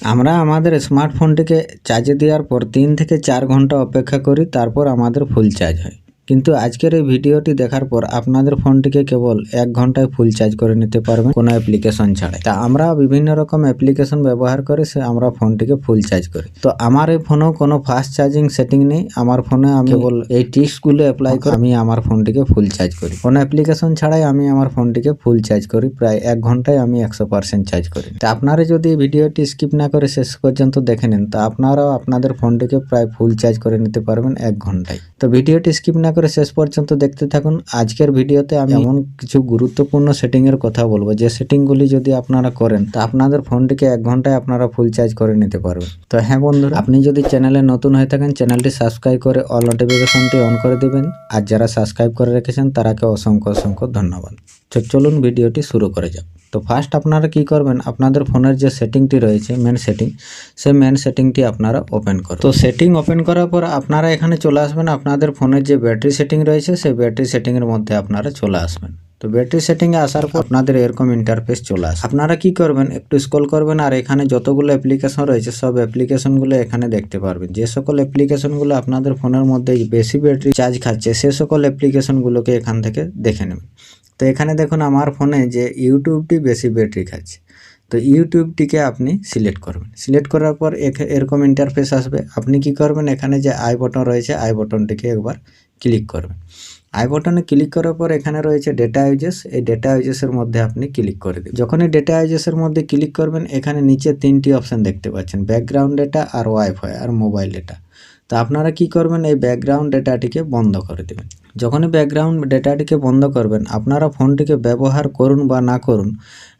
আমরা আমাদের স্মার্টফোনটিকে চার্জে দেওয়ার পর তিন থেকে চার ঘণ্টা অপেক্ষা করি, তারপর আমাদের ফুল চার্জ হয়। কিন্তু আজকের এই ভিডিওটি দেখার পর আপনাদের ফোনটিকে কেবল এক ঘন্টায় ফুল চার্জ করে নিতে পারবেন কোনো অ্যাপ্লিকেশন ছাড়াই। তা আমরা বিভিন্ন রকম অ্যাপ্লিকেশন ব্যবহার করে সে আমরা ফোনটিকে ফুল চার্জ করি। তো আমার এই ফোনেও কোনো ফাস্ট চার্জিং সেটিং নেই। আমার ফোনে আমি কেবল এই টিপসগুলো অ্যাপ্লাই করে আমি আমার ফোনটিকে ফুল চার্জ করি। কোনো অ্যাপ্লিকেশন ছাড়াই আমি আমার ফোনটিকে ফুল চার্জ করি। প্রায় এক ঘন্টায় আমি একশো পার্সেন্ট চার্জ করি। তা আপনারা যদি ভিডিওটি স্কিপ না করে শেষ পর্যন্ত দেখে নেন, তা আপনারাও আপনাদের ফোনটিকে প্রায় ফুল চার্জ করে নিতে পারবেন এক ঘন্টায়। তো ভিডিওটি স্কিপ না করে শেষ পর্যন্ত দেখতে থাকুন। আজকের ভিডিওতে আমি এমন কিছু গুরুত্বপূর্ণ সেটিং এর কথা বলব। যে সেটিংগুলি যদি আপনারা করেন, তা আপনাদের ফোনটিকে এক ঘন্টায় আপনারা ফুল চার্জ করে নিতে পারবেন। তো হ্যাঁ বন্ধুরা, আপনি যদি চ্যানেলে নতুন হয়ে থাকেন, চ্যানেলটি সাবস্ক্রাইব করে অল নোটিফিকেশনটি অন করে দিবেন। আর যারা সাবস্ক্রাইব করে রেখেছেন, তারাকে অসংখ্য অসংখ্য ধন্যবাদ। তো চলুন ভিডিওটি শুরু করে যাক। তো ফার্স্ট আপনারা কি করবেন, আপনাদের ফোনের যে সেটিংটি রয়েছে মেন সেটিং সেই মেন সেটিংটি আপনারা ওপেন করুন। তো সেটিং ওপেন করার পর আপনারা এখানে চলে আসবেন, আপনাদের ফোনের যে ব্যাটারি সেটিং রয়েছে, সেই ব্যাটারি সেটিংয়ের মধ্যে আপনারা চলে আসবেন। তো ব্যাটারি সেটিংয়ে আসার পর আপনাদের এরকম ইন্টারফেস চলে আসে আপনারা কি করবেন, একটু স্ক্রল করবেন, আর এখানে যতগুলো অ্যাপ্লিকেশন রয়েছে, সব অ্যাপ্লিকেশনগুলো এখানে দেখতে পারবেন। যে সকল অ্যাপ্লিকেশনগুলো আপনাদের ফোনের মধ্যে বেশি ব্যাটারি চার্জ খাচ্ছে, সে সকল অ্যাপ্লিকেশনগুলোকে এখান থেকে দেখে নেবেন। তো এখানে দেখুন আমার ফোনে যে ইউটিউবটি বেশি ব্যাটারি খাচ্ছে। তো ইউটিউবটিকে আপনি সিলেক্ট করবেন। সিলেক্ট করার পর এরকম ইন্টারফেস আসবে। আপনি কি করবেন? এখানে যে আই বটন রয়েছে আই বটনটিকে একবার ক্লিক করবেন। আই বটনে ক্লিক করার পর এখানে রয়েছে ডেটা ইউজেস এই ডেটা ইউজেসের মধ্যে আপনি ক্লিক করে দিন যখনই ডেটা ইউজেসের মধ্যে ক্লিক করবেন, এখানে নিচে তিনটি অপশন দেখতে পাচ্ছেন। ব্যাকগ্রাউন্ড ডেটা আর ওয়াইফাই আর মোবাইল ডেটা তো আপনারা কি করবেন? এই ব্যাকগ্রাউন্ড ডেটাটিকে বন্ধ করে দেবেন। যখনই ব্যাকগ্রাউন্ড ডেটাটিকে বন্ধ করবেন, আপনারা ফোনটিকে ব্যবহার করুন বা না করুন,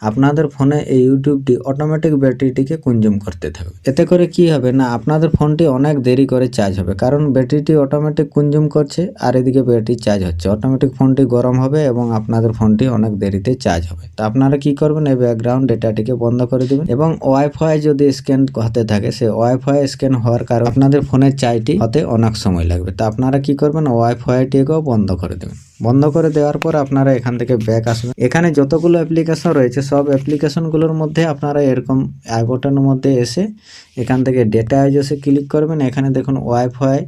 আপনাদের ফোনে এই ইউটিউবটি অটোমেটিক ব্যাটারিটিকে কনজিউম করতে থাকবে। এতে করে কি হবে না, আপনাদের ফোনটি অনেক দেরি করে চার্জ হবে, কারণ ব্যাটারিটি অটোমেটিক কনজিউম করছে আর এদিকে ব্যাটারি চার্জ হচ্ছে। অটোমেটিক ফোনটি গরম হবে এবং আপনাদের ফোনটি অনেক দেরিতে চার্জ হবে। তো আপনারা কি করবেন? এই ব্যাকগ্রাউন্ড ডেটাটিকে বন্ধ করে দেবেন এবং ওয়াইফাই যদি স্ক্যান হতে থাকে, সে ওয়াইফাই স্ক্যান হওয়ার কারণে আপনাদের ফোনের চার্জটি হতে অনেক সময় লাগবে। তো আপনারা কি করবেন? ওয়াইফাইটিকেও বন্ধ করে দেবেন। বন্ধ করে দেওয়ার পর আপনারা এখান থেকে ব্যাক আসবেন। এখানে যতগুলো অ্যাপ্লিকেশন রয়েছে, সব অ্যাপ্লিকেশনগুলোর মধ্যে আপনারা এরকম আই বটনের মধ্যে এসে এখান থেকে ডেটা আইজসে ক্লিক করবেন। এখানে দেখুন ওয়াইফাই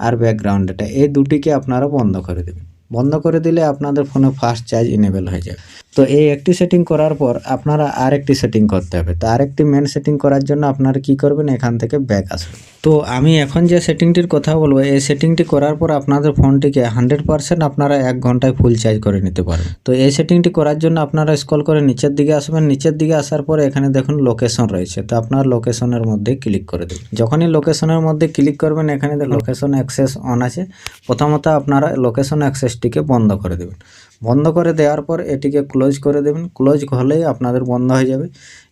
আর ব্যাকগ্রাউন্ড ডেটা এই দুটিকে আপনারা বন্ধ করে দেবেন। বন্ধ করে দিলে আপনাদের ফোনে ফাস্ট চার্জ ইনেবল হয়ে যাবে। তো এই একটি সেটিং করার পর আপনারা আরেকটি সেটিং করতে হবে। তো আরেকটি মেন সেটিং করার জন্য আপনারা কি করবেন? এখান থেকে ব্যাক আসবেন তো আমি এখন যে সেটিংটির কথা বলব, এই সেটিংটি করার পর আপনাদের ফোনটিকে হান্ড্রেড পার্সেন্ট আপনারা এক ঘন্টায় ফুল চার্জ করে নিতে পারবেন। তো এই সেটিংটি করার জন্য আপনারা স্কল করে নিচের দিকে আসবেন। নিচের দিকে আসার পর এখানে দেখুন লোকেশন রয়েছে। তো আপনার লোকেশনের মধ্যে ক্লিক করে দেবেন যখনই লোকেশনের মধ্যে ক্লিক করবেন, এখানে লোকেশন অ্যাক্সেস অন আছে। প্রথমত আপনারা লোকেশন অ্যাক্সেসটিকে বন্ধ করে দেবেন। বন্ধ করে দেওয়ার পর এটিকে ক্লোজ করে দেবেন। ক্লোজ হলেই আপনাদের বন্ধ হয়ে যাবে।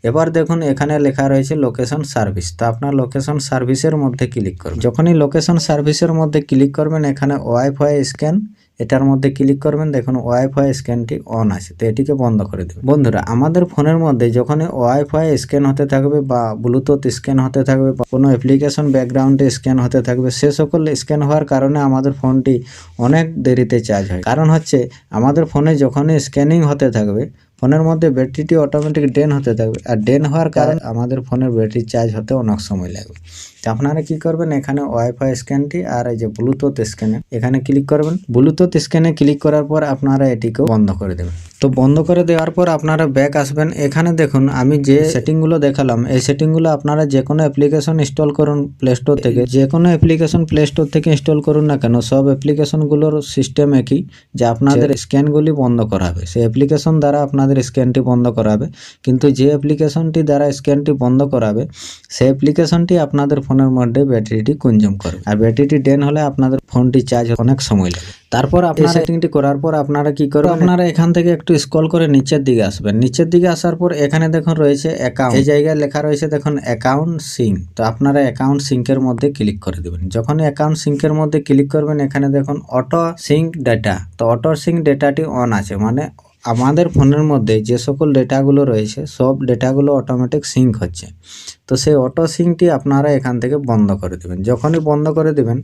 এবার দেখুন, এখানে লেখা রয়েছে লোকেশন সার্ভিস তো আপনার লোকেশন সার্ভিসের মধ্যে ক্লিক করবেন। যখনই লোকেশন সার্ভিসের মধ্যে ক্লিক করবেন, এখানে ওয়াইফাই স্ক্যান এটার মধ্যে ক্লিক করবেন, দেখুন ওয়াইফাই স্ক্যানটি অন আছে, তো এটিকে বন্ধ করে দেবেন। বন্ধুরা, আমাদের ফোনের মধ্যে যখনই ওয়াইফাই স্ক্যান হতে থাকবে বা ব্লুটুথ স্ক্যান হতে থাকবে বা কোনো অ্যাপ্লিকেশন ব্যাকগ্রাউন্ডে স্ক্যান হতে থাকবে, সে সকল স্ক্যান হওয়ার কারণে আমাদের ফোনটি অনেক দেরিতে চার্জ হয়। কারণ হচ্ছে, আমাদের ফোনে যখনই স্ক্যানিং হতে থাকবে, ফোনের মধ্যে ব্যাটারিটি অটোমেটিক ড্রেন হতে থাকবে, আর ড্রেন হওয়ার কারণে আমাদের ফোনের ব্যাটারি চার্জ হতে অনেক সময় লাগবে। আপনারা কি করবেন? এখানে ওয়াইফাই স্ক্যানটি আর এই যে ব্লুটুথ স্ক্যানে এখানে ক্লিক করবেন। ব্লুটুথ স্ক্যানে ক্লিক করার পর আপনারা এটিকে বন্ধ করে দেবেন। তো বন্ধ করে দেওয়ার পর আপনারা ব্যাক আসবেন। এখানে দেখুন আমি যে সেটিংগুলো দেখালাম এই সেটিংগুলো আপনারা যে কোনো অ্যাপ্লিকেশন ইনস্টল করুন প্লে স্টোর থেকে। যে কোনো অ্যাপ্লিকেশন প্লে স্টোর থেকে ইনস্টল করুন না কেন সব অ্যাপ্লিকেশনগুলোর সিস্টেম একই যে আপনাদের স্ক্যানগুলি বন্ধ করাবে। সেই অ্যাপ্লিকেশন দ্বারা আপনাদের স্ক্যানটি বন্ধ করাবে। কিন্তু যে অ্যাপ্লিকেশনটি দ্বারা স্ক্যানটি বন্ধ করাবে সেই অ্যাপ্লিকেশনটি আপনাদের ফোনের মধ্যে ব্যাটারিটি কনজিউম করবে। আর ব্যাটারিটি ডেন হলে আপনাদের ফোনটি চার্জ অনেক সময় লাগে। তারপর আপনার সেটিংটি করার পর আপনারা কি করবেন? আপনারা এখান থেকে একটু স্ক্রল করে নিচের দিকে আসবেন। নিচের দিকে আসার পর এখানে দেখুন রয়েছে অ্যাকাউন্ট এই জায়গায় লেখা রয়েছে দেখুন অ্যাকাউন্ট সিঙ্ক তো আপনারা অ্যাকাউন্ট সিঙ্কের মধ্যে ক্লিক করে দেবেন। যখন অ্যাকাউন্ট সিঙ্কের মধ্যে ক্লিক করবেন এখানে দেখুন অটো সিঙ্ক ডেটা তো অটো সিঙ্ক ডেটাটি অন আছে। মানে আমাদের ফোনের মধ্যে যে সকল ডেটাগুলো রয়েছে, সব ডেটাগুলো অটোমেটিক সিঙ্ক হচ্ছে। তো সেই অটো সিঙ্কটি আপনারা এখান থেকে বন্ধ করে দেবেন। যখনই বন্ধ করে দেবেন,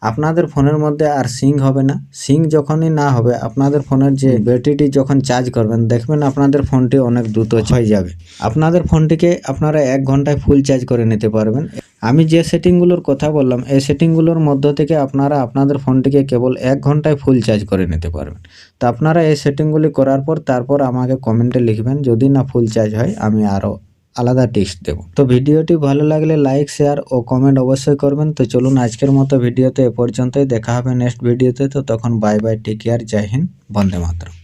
আপনাদের ফোনের মধ্যে আর সিঙ্ক হবে না। সিঙ্ক যখনই না হবে, আপনাদের ফোনের যে ব্যাটারিটি যখন চার্জ করবেন, দেখবেন আপনাদের ফোনটি অনেক দ্রুত হয়ে যাবে। আপনাদের ফোনটিকে আপনারা এক ঘন্টায় ফুল চার্জ করে নিতে পারবেন। আমি যে সেটিংগুলোর কথা বললাম, এই সেটিংগুলোর মধ্য থেকে আপনারা আপনাদের ফোনটিকে কেবল এক ঘন্টায় ফুল চার্জ করে নিতে পারবেন। তো আপনারা এই সেটিংগুলি করার পর তারপর আমাকে কমেন্টে লিখবেন, যদি না ফুল চার্জ হয়, আমি আরও আলাদা টিপস দেবো। তো ভিডিওটি ভালো লাগলে লাইক, শেয়ার ও কমেন্ট অবশ্যই করবেন। তো চলুন আজকের মতো ভিডিওতে এ পর্যন্তই, দেখা হবে নেক্সট ভিডিওতে। তো তখন বাই বাই, টেক কেয়ার, জয় হিন্দ, বন্দে মাতরম।